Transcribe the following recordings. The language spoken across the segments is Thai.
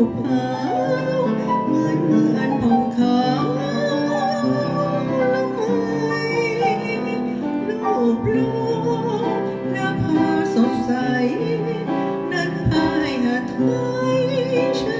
ขาวเหมือนเมือนทองขาวลูกลูกหน้าผาสดใส นั้นพายหาดไย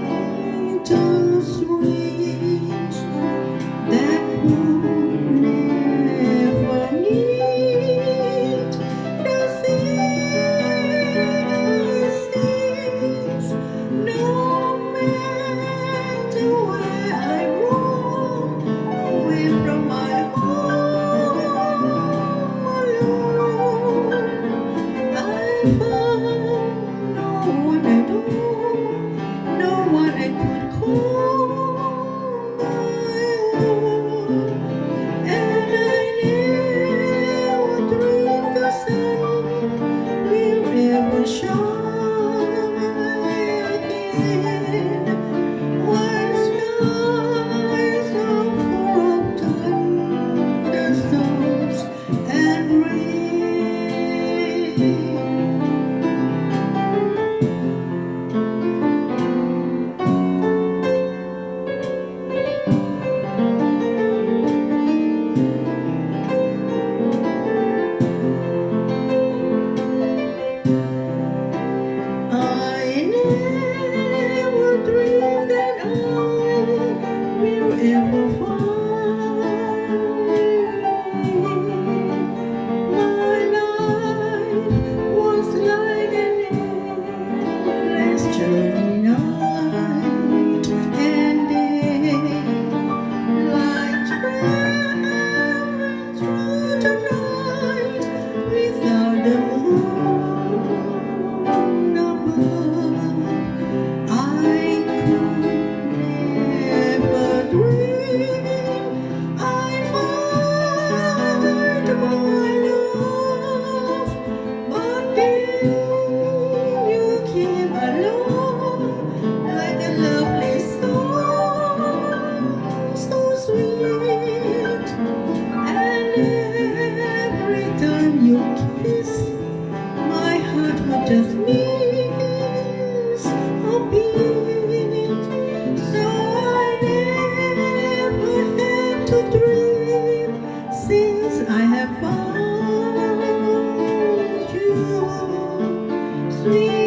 sweet.